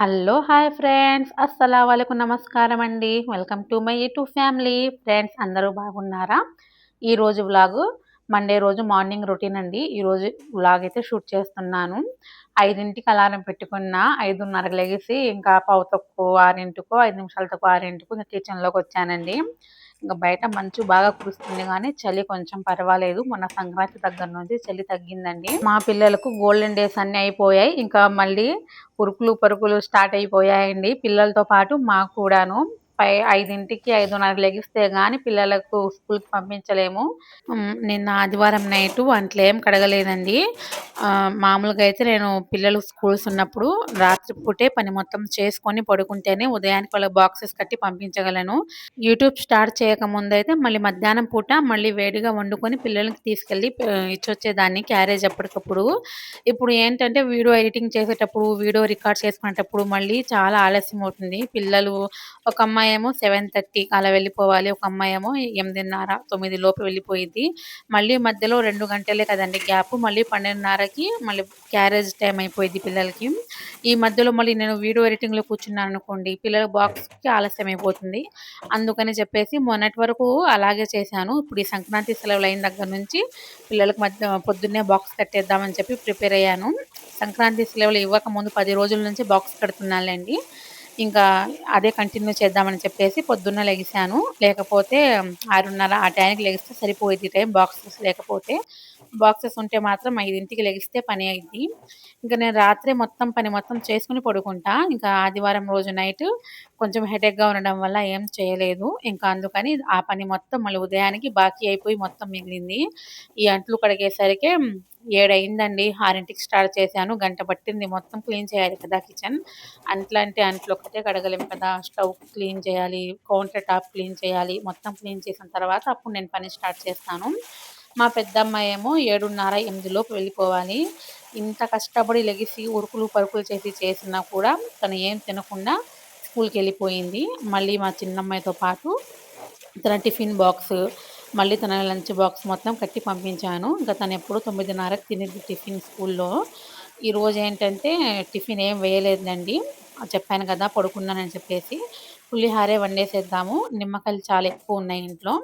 Hello hi friends. అస్సలా వాళ్ళకు నమస్కారం అండి. Welcome to my YouTube family. Friends అందరూ బాగున్నారా? ఈరోజు వ్లాగ్ మండే రోజు మార్నింగ్ రొటీన్ అండి. ఈరోజు వ్లాగ్ అయితే షూట్ చేస్తున్నాను. ఐదింటికి అలారం పెట్టుకున్న ఐదున్నరకు లెగిసి ఇంకా పావు తక్కువ ఆరింటికో ఐదు నిమిషాల తక్కువ ఆరింటికో కిచెన్లోకి వచ్చానండి. ఇంకా బయట మంచు బాగా కురుస్తుంది కానీ చలి కొంచెం పర్వాలేదు. మొన్న సంక్రాంతి దగ్గర నుంచి చలి తగ్గిందండి. మా పిల్లలకు గోల్డెన్ డేస్ అన్ని అయిపోయాయి. ఇంకా మళ్ళీ ఉరుకులు పరుకులు స్టార్ట్ అయిపోయాయండి. పిల్లలతో పాటు మాకు కూడాను. పై ఐదింటికి ఐదున్నర లెగిస్తే కానీ పిల్లలకు స్కూల్కి పంపించలేము. నిన్న ఆదివారం నైట్ వంటలు ఏం కడగలేదండి. మామూలుగా అయితే నేను పిల్లలు స్కూల్స్ ఉన్నప్పుడు రాత్రిపూటే పని మొత్తం చేసుకొని పడుకుంటేనే ఉదయానికి వాళ్ళ బాక్సెస్ కట్టి పంపించగలను. యూట్యూబ్ స్టార్ట్ చేయకముందు అయితే మళ్ళీ మధ్యాహ్నం పూట మళ్ళీ వేడిగా వండుకొని పిల్లలకి తీసుకెళ్ళి ఇచ్చొచ్చేదాన్ని క్యారేజ్ అప్పటికప్పుడు. ఇప్పుడు ఏంటంటే వీడియో ఎడిటింగ్ చేసేటప్పుడు వీడియో రికార్డ్ చేసుకునేటప్పుడు మళ్ళీ చాలా ఆలస్యం అవుతుంది పిల్లలు ఒక అమ్మాయి ఏమో సెవెన్ థర్టీ అలా వెళ్ళిపోవాలి. ఒక అమ్మాయి ఏమో ఎనిమిదిన్నర తొమ్మిది లోపు వెళ్ళిపోయింది. మళ్ళీ మధ్యలో రెండు గంటలే కదండి గ్యాప్. మళ్ళీ పన్నెండున్నరకి మళ్ళీ క్యారేజ్ టైం అయిపోయింది పిల్లలకి. ఈ మధ్యలో మళ్ళీ నేను వీడియో ఎడిటింగ్లో కూర్చున్నాను అనుకోండి పిల్లల బాక్స్కి ఆలస్యం అయిపోతుంది. అందుకని చెప్పేసి మొన్నటి వరకు అలాగే చేశాను. ఇప్పుడు ఈ సంక్రాంతి సెలవులు అయిన దగ్గర నుంచి పిల్లలకు మధ్య పొద్దున్నే బాక్స్ కట్టేద్దామని చెప్పి ప్రిపేర్ అయ్యాను. సంక్రాంతి సెలవులు ఇవ్వక ముందు పది రోజుల నుంచి బాక్స్ కడుతున్నానులేండి. ఇంకా అదే కంటిన్యూ చేద్దామని చెప్పేసి పొద్దున్న లెగిసాను లేకపోతే ఆరున్నర ఆ టైంకి లెగిస్తే సరిపోయేది టైం బాక్సెస్ లేకపోతే బాక్సెస్ ఉంటే మాత్రం ఐదింటికి లెగిస్తే పని అయింది ఇంకా నేను రాత్రి మొత్తం పని మొత్తం చేసుకుని పడుకుంటా. ఇంకా ఆదివారం రోజు నైట్ కొంచెం హెడేక్గా ఉండడం వల్ల ఏం చేయలేదు. ఇంకా అందుకని ఆ పని మొత్తం మళ్ళీ ఉదయానికి బాకీ అయిపోయి మొత్తం మిగిలింది. ఈ అంట్లు కడిగేసరికి ఏడైందండి. ఆరింటికి స్టార్ట్ చేశాను. గంట పట్టింది. మొత్తం క్లీన్ చేయాలి కదా కిచెన్. అంట్లంటే అంట్లు ఒక్కటే కడగలేము కదా. స్టవ్ క్లీన్ చేయాలి. కౌంటర్ టాప్ క్లీన్ చేయాలి. మొత్తం క్లీన్ చేసిన తర్వాత అప్పుడు నేను పని స్టార్ట్ చేస్తాను. మా పెద్దమ్మాయి ఏమో ఏడున్నర ఎనిమిదిలోపు వెళ్ళిపోవాలి. ఇంత కష్టపడి లెగిసి ఉరుకులు పరుకులు చేసి చేసినా కూడా తను ఏం తినకుండా స్కూల్కి వెళ్ళిపోయింది. మళ్ళీ మా చిన్నమ్మాయితో పాటు తన టిఫిన్ బాక్స్ మళ్ళీ తన లంచ్ బాక్స్ మొత్తం కట్టి పంపించాను. ఇంకా తను ఎప్పుడు తొమ్మిదిన్నరకు తినేది టిఫిన్ స్కూల్లో. ఈరోజు ఏంటంటే టిఫిన్ ఏం వేయలేదండి. చెప్పాను కదా పడుకున్నానని చెప్పేసి. పులిహారే వండేసేద్దాము. నిమ్మకాయలు చాలా ఎక్కువ ఉన్నాయి ఇంట్లో.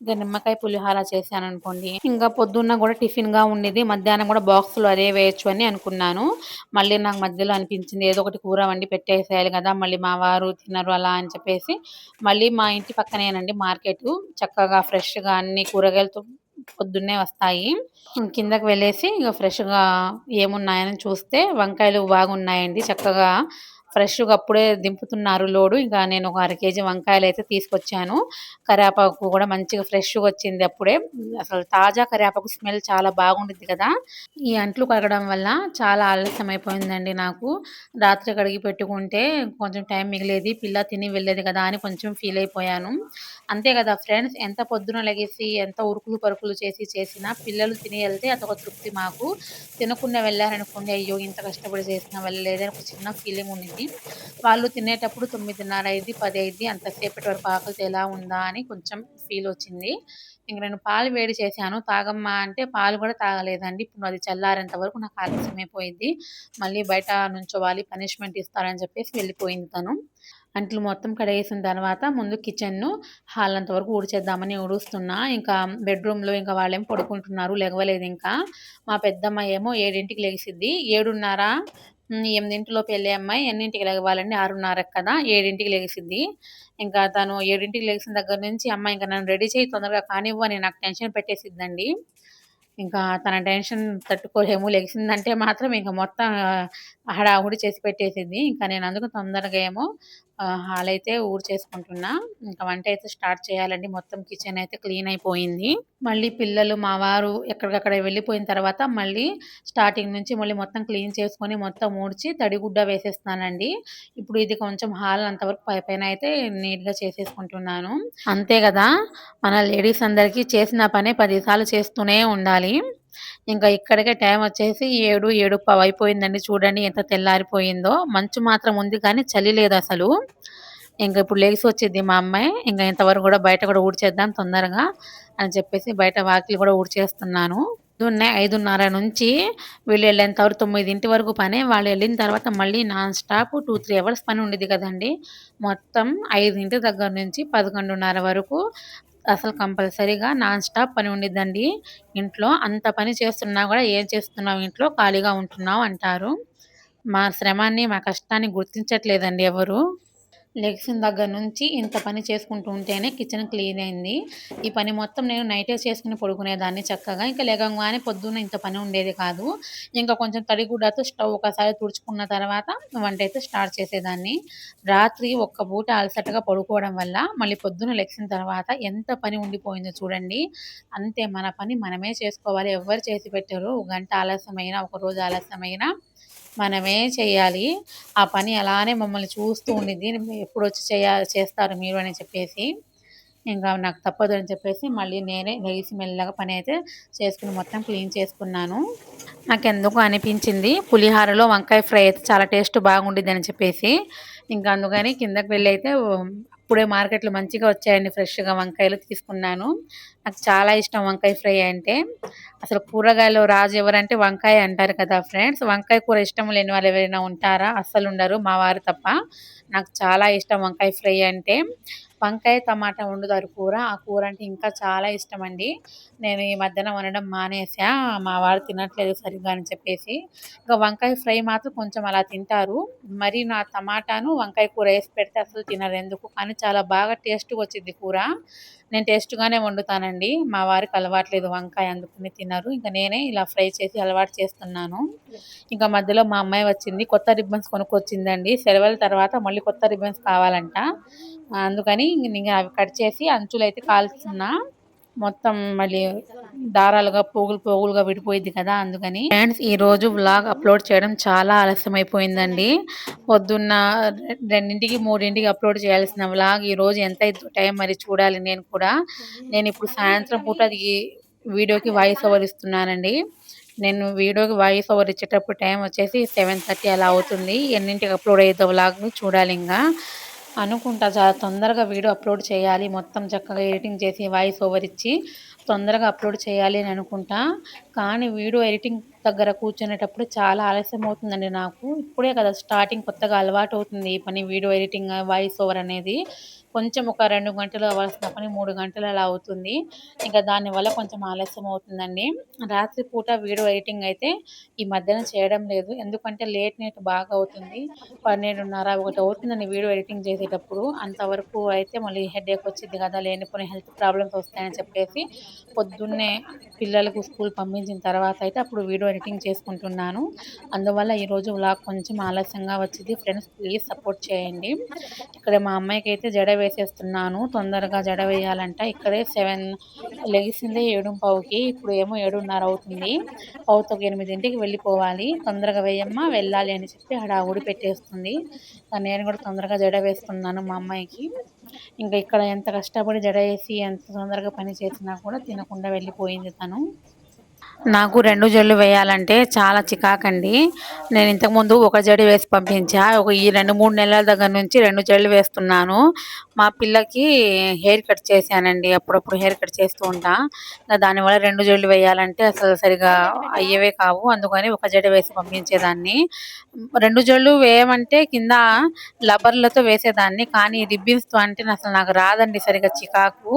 ఇంకా నిమ్మకాయ పులిహార చేశాను అనుకోండి ఇంకా పొద్దున్న కూడా టిఫిన్గా ఉండేది. మధ్యాహ్నం కూడా బాక్స్లో అదే వేయచ్చు అని అనుకున్నాను. మళ్ళీ నాకు మధ్యలో అనిపించింది ఏదో ఒకటి కూర వండి పెట్టేసేయాలి కదా మళ్ళీ మా వారు తినరు అలా అని చెప్పేసి. మళ్ళీ మా ఇంటి పక్కనేనండి మార్కెట్. చక్కగా ఫ్రెష్గా అన్ని కూరగాయలతో పొద్దున్నే వస్తాయి. కిందకి వెళ్ళేసి ఇక ఫ్రెష్గా ఏమున్నాయని చూస్తే వంకాయలు బాగున్నాయండి చక్కగా. ఫ్రెష్గా అప్పుడే దింపుతున్నారు లోడు. ఇంకా నేను ఒక అర కేజీ వంకాయలు అయితే తీసుకొచ్చాను. కరివేపాకు కూడా మంచిగా ఫ్రెష్గా వచ్చింది అప్పుడే. అసలు తాజా కరివేపాకు స్మెల్ చాలా బాగుంటుంది కదా. ఈ అంట్లు కడగడం వల్ల చాలా ఆలస్యం అయిపోయిందండి నాకు. రాత్రి కడిగి పెట్టుకుంటే కొంచెం టైం మిగిలేది పిల్ల తిని వెళ్ళేది కదా అని కొంచెం ఫీల్ అయిపోయాను. అంతే కదా ఫ్రెండ్స్ ఎంత పొద్దున లెగేసి ఎంత ఉరుకులు పరుకులు చేసి చేసినా పిల్లలు తిని వెళ్తే అదొక తృప్తి మాకు. తినకుండా వెళ్ళారనుకోండి అయ్యో ఇంత కష్టపడి చేసినా వెళ్ళలేదని ఒక చిన్న ఫీలింగ్ ఉండింది వాళ్ళు తినేటప్పుడు తొమ్మిదిన్నర అయింది పది అయింది అంతసేపటి వరకు ఆకలితో ఎలా ఉందా అని కొంచెం ఫీల్ వచ్చింది. ఇంక నేను పాలు వేడి చేశాను. తాగమ్మా అంటే పాలు కూడా తాగలేదండి. ఇప్పుడు అది చల్లారేంత వరకు నాకు ఆలస్యమైపోయింది మళ్ళీ బయట నుంచోవాలి పనిష్మెంట్ ఇస్తారని చెప్పేసి వెళ్ళిపోయింది తను. అంట్లు మొత్తం కడిగేసిన తర్వాత ముందు కిచెన్ను హాల్ అంత వరకు ఊడ్చేద్దామని ఊడుస్తున్నా. ఇంకా బెడ్రూమ్లో ఇంకా వాళ్ళేం పడుకుంటున్నారు లెగవలేదు ఇంకా. మా పెద్దమ్మ ఏమో ఏడింటికి లెగిసిద్ది ఏడున్నర ఎనిమిదింటిలోపు వెళ్ళే అమ్మాయి ఎన్నింటికి లేవాలండి? ఆరున్నరకు కదా ఏడింటికి లేచింది. ఇంకా తను ఏడింటికి లెగిసిన దగ్గర నుంచి అమ్మాయి ఇంకా నన్ను రెడీ చేయి తొందరగా కానివ్వు అని నాకు టెన్షన్ పెట్టేసిద్దండి. ఇంకా తన టెన్షన్ తట్టుకోలేము లెగిసిందంటే మాత్రం ఇంకా మొత్తం హడావుడి చేసి పెట్టేసింది. ఇంకా నేను అందుకు తొందరగా ఏమో హాల్ అయితే ఊరు చేసుకుంటున్నా. ఇంకా వంట అయితే స్టార్ట్ చేయాలండి. మొత్తం కిచెన్ అయితే క్లీన్ అయిపోయింది. మళ్ళీ పిల్లలు మా వారు ఎక్కడికక్కడ వెళ్ళిపోయిన తర్వాత మళ్ళీ స్టార్టింగ్ నుంచి మళ్ళీ మొత్తం క్లీన్ చేసుకొని మొత్తం ఊడ్చి తడిగుడ్డ వేసేస్తానండి ఇప్పుడు ఇది కొంచెం హాల్ అంతవరకు పై పైన అయితే నీట్గా చేసేసుకుంటున్నాను. అంతే కదా మన లేడీస్ అందరికీ చేసిన పనే పదిసార్లు చేస్తూనే ఉండాలి. ఇంకా ఇక్కడికే టైం వచ్చేసి ఏడు ఏడు అయిపోయిందండి చూడండి ఎంత తెల్లారిపోయిందో. మంచు మాత్రం ఉంది కానీ చలి లేదు అసలు. ఇంకా ఇప్పుడు లేచి వచ్చింది మా అమ్మాయి. ఇంకా ఇంతవరకు కూడా బయట కూడా ఊడ్చేద్దాం తొందరగా అని చెప్పేసి బయట వాకిలి కూడా ఊడ్చేస్తున్నాను. ఉన్నాయి ఐదున్నర నుంచి వీళ్ళు వెళ్ళేంత వరకు తొమ్మిదింటి వరకు పని. వాళ్ళు వెళ్ళిన తర్వాత మళ్ళీ non stop two three hours పని ఉండేది కదండి. మొత్తం ఐదింటి దగ్గర నుంచి పదకొండున్నర వరకు అసలు కంపల్సరీగా నాన్ స్టాప్ పని ఉండిద్దండి. ఇంట్లో అంత పని చేస్తున్నా కూడా ఏం చేస్తున్నావు ఇంట్లో? ఖాళీగా ఉంటున్నావు అంటారు. మా శ్రమాన్ని మా కష్టాన్ని గుర్తించట్లేదండి ఎవరు. లెగ్సిన దగ్గర నుంచి ఇంత పని చేసుకుంటూ ఉంటేనే కిచెన్ క్లీన్ అయింది. ఈ పని మొత్తం నేను నైటే చేసుకుని పడుకునేదాన్ని చక్కగా. ఇంకా లేకంగానే పొద్దున్న ఇంత పని ఉండేది కాదు. ఇంకా కొంచెం తడిగుడ్డతో స్టవ్ ఒకసారి తుడుచుకున్న తర్వాత వంట అయితే స్టార్ట్ చేసేదాన్ని. రాత్రి ఒక్క పూట అలసటగా పడుకోవడం వల్ల మళ్ళీ పొద్దున్న లెగ్సిన తర్వాత ఎంత పని ఉండిపోయిందో చూడండి. అంతే మన పని మనమే చేసుకోవాలి. ఎవరు చేసి పెట్టారు. గంట ఆలస్యమైనా ఒక రోజు ఆలస్యమైనా మనమే చేయాలి. ఆ పని అలానే మమ్మల్ని చూస్తూ ఉండింది ఎప్పుడు వచ్చి చేయ చేస్తారు మీరు అని చెప్పేసి. ఇంకా నాకు తప్పదు అని చెప్పేసి మళ్ళీ నేనే లేచి మెల్లగా పని అయితే చేసుకుని మొత్తం క్లీన్ చేసుకున్నాను. నాకు ఎందుకు అనిపించింది. పులిహారలో వంకాయ ఫ్రై అయితే చాలా టేస్ట్ బాగుండిద్ది అని చెప్పేసి. ఇంకా అందుకని కిందకి వెళ్ళి అయితే అప్పుడే మార్కెట్లో మంచిగా వచ్చాయండి ఫ్రెష్గా వంకాయలు తీసుకున్నాను. నాకు చాలా ఇష్టం వంకాయ ఫ్రై అంటే. అసలు కూరగాయలు రాజు ఎవరంటే వంకాయ అంటారు కదా ఫ్రెండ్స్. వంకాయ కూర ఇష్టం లేని వాళ్ళు ఎవరైనా ఉంటారా? అస్సలు ఉండరు మా వారు తప్ప. నాకు చాలా ఇష్టం వంకాయ ఫ్రై అంటే. వంకాయ టమాటా వండుతారు కూర. ఆ కూర అంటే ఇంకా చాలా ఇష్టం అండి. నేను ఈ మధ్యన వండడం మానేసా. మా వారు తినట్లేదు సరిగ్గా అని చెప్పేసి. ఇంకా వంకాయ ఫ్రై మాత్రం కొంచెం అలా తింటారు. మరి నా టమాటాను వంకాయ కూర వేసి పెడితే అసలు తినరు ఎందుకు? కానీ చాలా బాగా టేస్ట్గా వచ్చింది కూర. నేను టేస్ట్గానే వండుతానండి. మా వారికి అలవాట్లేదు వంకాయ అందుకుని తినరు. ఇంకా నేనే ఇలా ఫ్రై చేసి అలవాటు చేస్తున్నాను. ఇంకా మధ్యలో మా అమ్మాయి వచ్చింది. కొత్త రిబ్బన్స్ కొనుక్కొచ్చిందండి. సెలవుల తర్వాత మళ్ళీ కొత్త రిబ్బన్స్ కావాలంట. అందుకని నేను అవి కట్ చేసి అంచులు అయితే మొత్తం మళ్ళీ దారాలుగా పోగులు పోగులుగా విడిపోయింది కదా అందుకని. ఫ్రెండ్స్ ఈ రోజు వ్లాగ్ అప్లోడ్ చేయడం చాలా ఆలస్యం అయిపోయిందండి పొద్దున్న రెండింటికి మూడింటికి అప్లోడ్ చేయాల్సిన వ్లాగ్ ఈ రోజు ఎంత టైం మరి చూడాలి నేను కూడా. నేను ఇప్పుడు సాయంత్రం పూట వీడియోకి వాయిస్ ఓవర్ ఇస్తున్నానండి. నేను వీడియోకి వాయిస్ ఓవర్ ఇచ్చేటప్పుడు టైం వచ్చేసి సెవెన్ థర్టీ అలా అవుతుంది. ఎన్నింటికి అప్లోడ్ అయ్యేదో వ్లాగ్ చూడాలి ఇంకా అనుకుంటా. చాలా తొందరగా వీడియో అప్లోడ్ చేయాలి. మొత్తం చక్కగా ఎడిటింగ్ చేసి వాయిస్ ఓవర్ ఇచ్చి తొందరగా అప్లోడ్ చేయాలి అని అనుకుంటా. కానీ వీడియో ఎడిటింగ్ దగ్గర కూర్చునేటప్పుడు చాలా ఆలస్యం అవుతుందండి నాకు. ఇప్పుడే కదా స్టార్టింగ్ కొత్తగా అలవాటు అవుతుంది ఈ పని వీడియో ఎడిటింగ్ వాయిస్ ఓవర్ అనేది. కొంచెం ఒక రెండు గంటలు అవ్వాల్సిన పని మూడు గంటలు అలా అవుతుంది. ఇంకా దానివల్ల కొంచెం ఆలస్యం అవుతుందండి రాత్రి పూట వీడియో ఎడిటింగ్ అయితే ఈ మధ్యన చేయడం లేదు. ఎందుకంటే లేట్ నైట్ బాగా అవుతుంది. పన్నెండున్నర ఒకటి అవుతుందండి వీడియో ఎడిటింగ్ చేసేటప్పుడు. అంతవరకు అయితే మళ్ళీ హెడేక్ వచ్చింది కదా లేనిపోయిన హెల్త్ ప్రాబ్లమ్స్ వస్తాయని చెప్పేసి పొద్దున్నే పిల్లలకు స్కూల్ పంపించిన తర్వాత అయితే అప్పుడు వీడియో ఎడిటింగ్ చేసుకుంటున్నాను. అందువల్ల ఈరోజు వ్లాగ్ కొంచెం ఆలస్యంగా వచ్చింది. ఫ్రెండ్స్ ప్లీజ్ సపోర్ట్ చేయండి. ఇక్కడ మా అమ్మాయికి అయితే జడ వేసేస్తున్నాను. తొందరగా జడ వేయాలంట. ఇక్కడే సెవెన్ లెగిసిందే ఏడు పావుకి. ఇప్పుడు ఏమో ఏడున్నర అవుతుంది. పావుతో ఎనిమిదింటికి వెళ్ళిపోవాలి. తొందరగా వేయమ్మా వెళ్ళాలి అని చెప్పి హడావుడి పెట్టేస్తుంది. నేను కూడా తొందరగా జడ వేస్తున్నాను మా అమ్మాయికి. ఇంకా ఇక్కడ ఎంత కష్టపడి జడ వేసి ఎంత తొందరగా పని చేసినా కూడా తినకుండా వెళ్ళిపోయింది తను. నాకు రెండు జడలు వేయాలంటే చాలా చికాకండి. నేను ఇంతకుముందు ఒక జడి వేసి పంపించా. ఒక ఈ రెండు మూడు నెలల దగ్గర నుంచి రెండు జడలు వేస్తున్నాను. మా పిల్లకి హెయిర్ కట్ చేశానండి. అప్పుడప్పుడు హెయిర్ కట్ చేస్తూ ఉంటా. దానివల్ల రెండు జడలు వేయాలంటే అసలు సరిగా అయ్యేవే కావు. అందుకని ఒక జడ వేసి పంపించేదాన్ని. రెండు జడలు వేయమంటే కింద లబర్లతో వేసేదాన్ని. కానీ రిబ్బిన్స్తో అంటే అసలు నాకు రాదండి సరిగా చికాకు.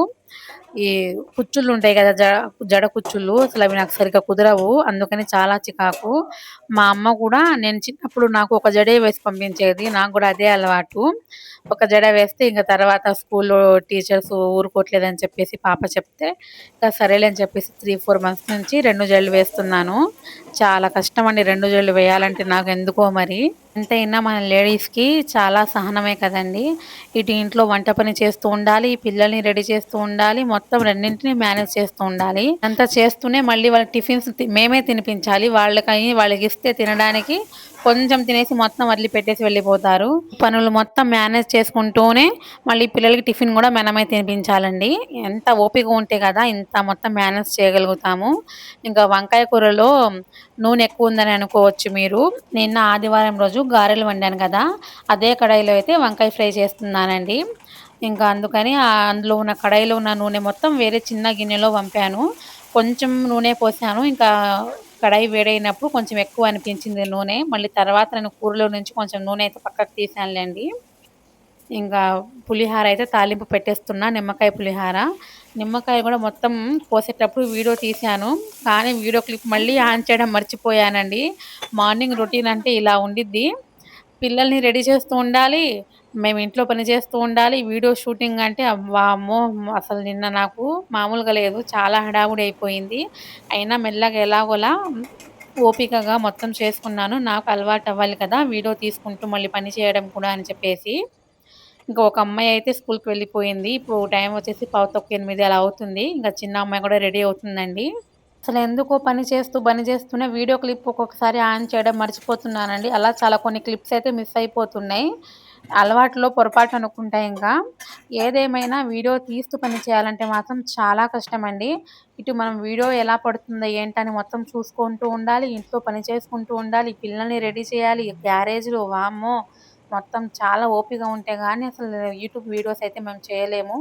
ఈ కుచ్చుళ్ళు ఉంటాయి కదా జడ జడ కుచ్చుళ్ళు. అసలు అవి నాకు సరిగ్గా కుదరవు. అందుకని చాలా చికాకు. మా అమ్మ కూడా నేను చిన్నప్పుడు నాకు ఒక జడే వేసి పంపించేది. నాకు కూడా అదే అలవాటు. ఒక జడ వేస్తే ఇంకా తర్వాత స్కూల్లో టీచర్స్ ఊరుకోవట్లేదని చెప్పేసి పాప చెప్తే ఇంకా సరేలే అని చెప్పేసి త్రీ ఫోర్ మంత్స్ నుంచి రెండు జడలు వేస్తున్నాను. చాలా కష్టం అండి రెండు జడలు వేయాలంటే నాకు ఎందుకో మరి. ఎంతైనా మన లేడీస్కి చాలా సహనమే కదండి. ఇటు ఇంట్లో వంట పని చేస్తూ ఉండాలి పిల్లల్ని రెడీ చేస్తూ ఉండాలి మొత్తం రెండింటిని మేనేజ్ చేస్తూ ఉండాలి. అంతా చేస్తూనే మళ్ళీ వాళ్ళ టిఫిన్స్ మేమే తినిపించాలి. వాళ్ళకి వాళ్ళకి ఇస్తే తినడానికి కొంచెం తినేసి మొత్తం వదిలిపెట్టేసి వెళ్ళిపోతారు. పనులు మొత్తం మేనేజ్ చేసుకుంటూనే మళ్ళీ పిల్లలకి టిఫిన్ కూడా మనమే తినిపించాలండి. ఎంత ఓపిక ఉంటే కదా ఇంత మొత్తం మేనేజ్ చేయగలుగుతాము. ఇంకా వంకాయ కూరలో నూనె ఎక్కువ ఉందని అనుకోవచ్చు మీరు. నిన్న ఆదివారం రోజు గారెలు వండాను కదా అదే కడాయిలో అయితే వంకాయ ఫ్రై చేస్తున్నానండి. ఇంకా అందుకని అందులో ఉన్న కడాయిలో ఉన్న నూనె మొత్తం వేరే చిన్న గిన్నెలో పంపాను కొంచెం నూనె పోసాను ఇంకా కడాయి వేడైనప్పుడు కొంచెం ఎక్కువ అనిపించింది నూనె. మళ్ళీ తర్వాత నేను కూరలో నుంచి కొంచెం నూనె అయితే పక్కకు తీసానులేండి ఇంకా పులిహార అయితే తాలింపు పెట్టేస్తున్నా నిమ్మకాయ పులిహార. నిమ్మకాయ కూడా మొత్తం కోసేటప్పుడు వీడియో తీశాను. కానీ వీడియో క్లిప్ మళ్ళీ ఆన్ చేయడం మర్చిపోయానండి. మార్నింగ్ రొటీన్ అంటే ఇలా ఉండిద్ది. పిల్లల్ని రెడీ చేస్తూ ఉండాలి. మేము ఇంట్లో పని చేస్తూ ఉండాలి. వీడియో షూటింగ్ అంటే వామ్మో అసలు నిన్న నాకు మామూలుగా లేదు. చాలా హడావుడి అయిపోయింది. అయినా మెల్లగా ఎలాగోలా ఓపికగా మొత్తం చేసుకున్నాను. నాకు అలవాటు అవ్వాలి కదా వీడియో తీసుకుంటూ మళ్ళీ పని చేయడం కూడా అని చెప్పేసి. ఇంకా ఒక అమ్మాయి అయితే స్కూల్కి వెళ్ళిపోయింది. ఇప్పుడు టైం వచ్చేసి పావుతొక్క ఎనిమిది అలా అవుతుంది. ఇంకా చిన్న అమ్మాయి కూడా రెడీ అవుతుందండి. అసలు ఎందుకో పని చేస్తూ పని చేస్తూనే వీడియో క్లిప్ ఒక్కొక్కసారి ఆన్ చేయడం మర్చిపోతున్నానండి. అలా చాలా కొన్ని క్లిప్స్ అయితే మిస్ అయిపోతున్నాయి. అలవాటులో పొరపాటు అనుకుంటా ఇంకా. ఏదేమైనా వీడియో తీస్తూ పని చేయాలంటే మాత్రం చాలా కష్టమండి. ఇటు మనం వీడియో ఎలా పడుతుందో ఏంటని మొత్తం చూసుకుంటూ ఉండాలి ఇంట్లో పని చేసుకుంటూ ఉండాలి పిల్లల్ని రెడీ చేయాలి గ్యారేజ్లో వామ్మో మొత్తం చాలా ఓపిక ఉంటే కానీ అసలు యూట్యూబ్ వీడియోస్ అయితే మేము చేయలేము.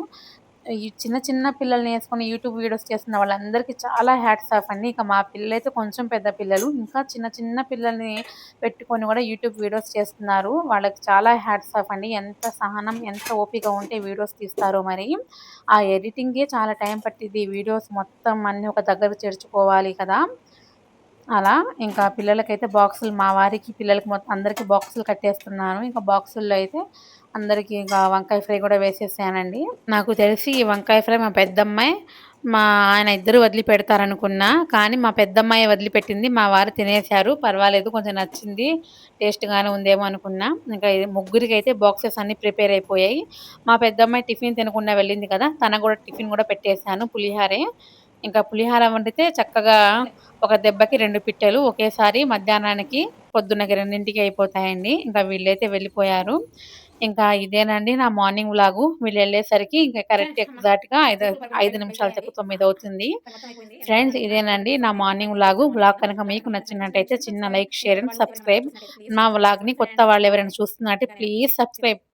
చిన్న చిన్న పిల్లల్ని వేసుకొని యూట్యూబ్ వీడియోస్ చేస్తున్న వాళ్ళందరికీ చాలా హ్యాట్స్ ఆఫ్ అండి. ఇక మా పిల్లలైతే కొంచెం పెద్ద పిల్లలు. ఇంకా చిన్న చిన్న పిల్లల్ని పెట్టుకొని కూడా యూట్యూబ్ వీడియోస్ చేస్తున్నారు. వాళ్ళకి చాలా హ్యాట్స్ ఆఫ్ అండి. ఎంత సహనం ఎంత ఓపిక ఉంటే వీడియోస్ తీస్తారో మరి. ఆ ఎడిటింగే చాలా టైం పట్టింది వీడియోస్ మొత్తం అన్నీ ఒక దగ్గర చేర్చుకోవాలి కదా. అలా ఇంకా పిల్లలకైతే బాక్సులు మా వారికి పిల్లలకి మొత్తం అందరికీ బాక్సులు కట్టేస్తున్నాను. ఇంకా బాక్సుల్లో అయితే అందరికీ ఇంకా వంకాయ ఫ్రై కూడా వేసేసానండి. నాకు తెలిసి ఈ వంకాయ ఫ్రై మా పెద్దమ్మాయి మా ఆయన ఇద్దరు వదిలి పెడతారనుకున్నా కానీ మా పెద్దమ్మాయి వదిలిపెట్టింది. మా వారు తినేశారు పర్వాలేదు కొంచెం నచ్చింది టేస్ట్గానే ఉందేమో అనుకున్నా. ఇంకా ముగ్గురికి అయితే బాక్సెస్ అన్నీ ప్రిపేర్ అయిపోయాయి. మా పెద్దమ్మాయి టిఫిన్ తినకుండా వెళ్ళింది కదా తన కూడా టిఫిన్ కూడా పెట్టేశాను పులిహారే. ఇంకా పులిహార వండితే చక్కగా ఒక దెబ్బకి రెండు పిట్టలు ఒకేసారి మధ్యాహ్నానికి పొద్దున్నకి రెండింటికి అయిపోతాయండి. ఇంకా వీళ్ళైతే వెళ్ళిపోయారు. ఇంకా ఇదేనండి నా మార్నింగ్ వ్లాగు. వీళ్ళు వెళ్ళేసరికి ఇంకా కరెక్ట్ ఎగ్జాక్ట్గా ఐదు ఐదు నిమిషాల చెప్పు తొమ్మిది అవుతుంది. ఫ్రెండ్స్ ఇదేనండి నా మార్నింగ్ వ్లాగు. వ్లాగ్ కనుక మీకు నచ్చినట్టయితే చిన్న లైక్ షేర్ అండ్ సబ్స్క్రైబ్. నా వ్లాగ్ని కొత్త వాళ్ళు ఎవరైనా చూస్తున్నట్టే ప్లీజ్ సబ్స్క్రైబ్.